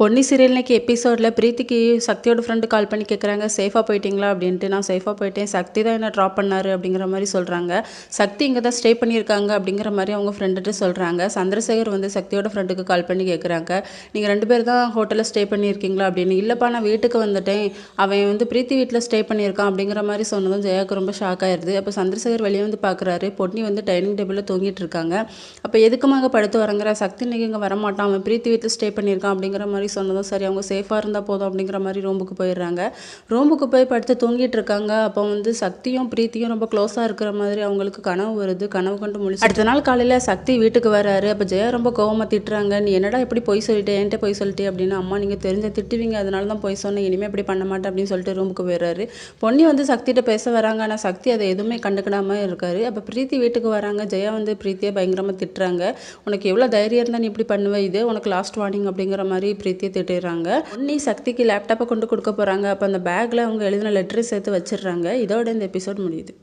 Ponni serial இன்னைக்கு எபிசோடில் பிரீத்திக்கு சக்தியோட ஃப்ரெண்டு கால் பண்ணி கேட்குறாங்க சேஃபாக போயிட்டீங்களா அப்படின்ட்டு. நான் சேஃபாக போயிட்டேன். சக்தி தான் என்ன ட்ராப் பண்ணாரு அப்படிங்கிற மாதிரி சொல்கிறாங்க சக்தி இங்கே தான் ஸ்டே பண்ணியிருக்காங்க அப்படிங்கிற மாதிரி அவங்க ஃப்ரெண்டுகிட்ட சொல்கிறாங்க சந்திரசேகர் வந்து சக்தியோட ஃப்ரெண்டுக்கு கால் பண்ணி கேட்குறாங்க நீங்கள் ரெண்டு பேர் தான் ஹோட்டலில் ஸ்டே பண்ணியிருக்கீங்களா அப்படின்னு. இல்லைப்பா நான் வீட்டுக்கு வந்துட்டேன். அவன் வந்து பிரீத்தி வீட்டில் ஸ்டே பண்ணியிருக்கான் அப்படிங்கிற மாதிரி சொன்னதும் ஜெயாவுக்கு ரொம்ப ஷாக் ஆயிடுது அப்போ சந்திரசேகர் வெளியே வந்து பார்க்குறாரு பொன்னி வந்து டைனிங் டேபிளில் தூங்கிட்டு இருக்காங்க. அப்போ எதுக்குமாக படுத்து வரங்கிற சக்தி இன்றைக்கி இங்கே வரமாட்டான். அவன் பிரீத்தி வீட்டில் ஸ்டே பண்ணியிருக்கான் அப்படிங்கிற மாதிரி சொன்னதும் சரி அவங்க சேஃபாக இருந்தால் போதும் அப்படிங்கிற மாதிரி ரூமுக்கு போயிடுறாங்க. ரூமுக்கு போய் படுத்து தூங்கிட்டு இருக்காங்க. அப்போ வந்து சக்தியும் பிரீத்தியும் ரொம்ப க்ளோஸாக இருக்கிற மாதிரி அவங்களுக்கு கனவு வருது. கனவு கண்டு முழிச்சு அடுத்த நாள் காலையில் சக்தி வீட்டுக்கு வராரு. அப்போ ஜெயா ரொம்ப கோவமாக திட்டுறாங்க. நீ என்னடா எப்படி பொய் சொல்லிட்டே? என்கிட்ட பொய் சொல்லிட்டே? அப்படின்னு அம்மா நீங்கள் தெரிஞ்ச திட்டுவீங்க. அதனால தான் பொய் சொன்னேன். இனிமேல் இப்படி பண்ண மாட்டேன் அப்படின்னு சொல்லிட்டு ரூமுக்கு போயிடுறாரு. பொன்னி வந்து சக்திகிட்ட பேச வராங்க. ஆனால் சக்தி அதை எதுவுமே கண்டுக்கிடாமல் இருக்காரு. அப்போ பிரீத்தி வீட்டுக்கு வராங்க. ஜெயா வந்து பிரீத்தியை பயங்கரமாக திட்டுறாங்க. உனக்கு எவ்வளோ தைரியம் இருந்தால் நீ இப்படி பண்ணுவ? இது உனக்கு லாஸ்ட் வார்னிங் அப்படிங்கிற மாதிரி சேர்த்து திட்டுறாங்க பொன்னி சக்திக்கு லேப்டாப்பை கொண்டு கொடுக்க போகிறாங்க அப்போ அந்த பேக்கில் அவங்க எழுதின லெட்டரை சேர்த்து வச்சிடுறாங்க. இதோட இந்த எபிசோட் முடியுது.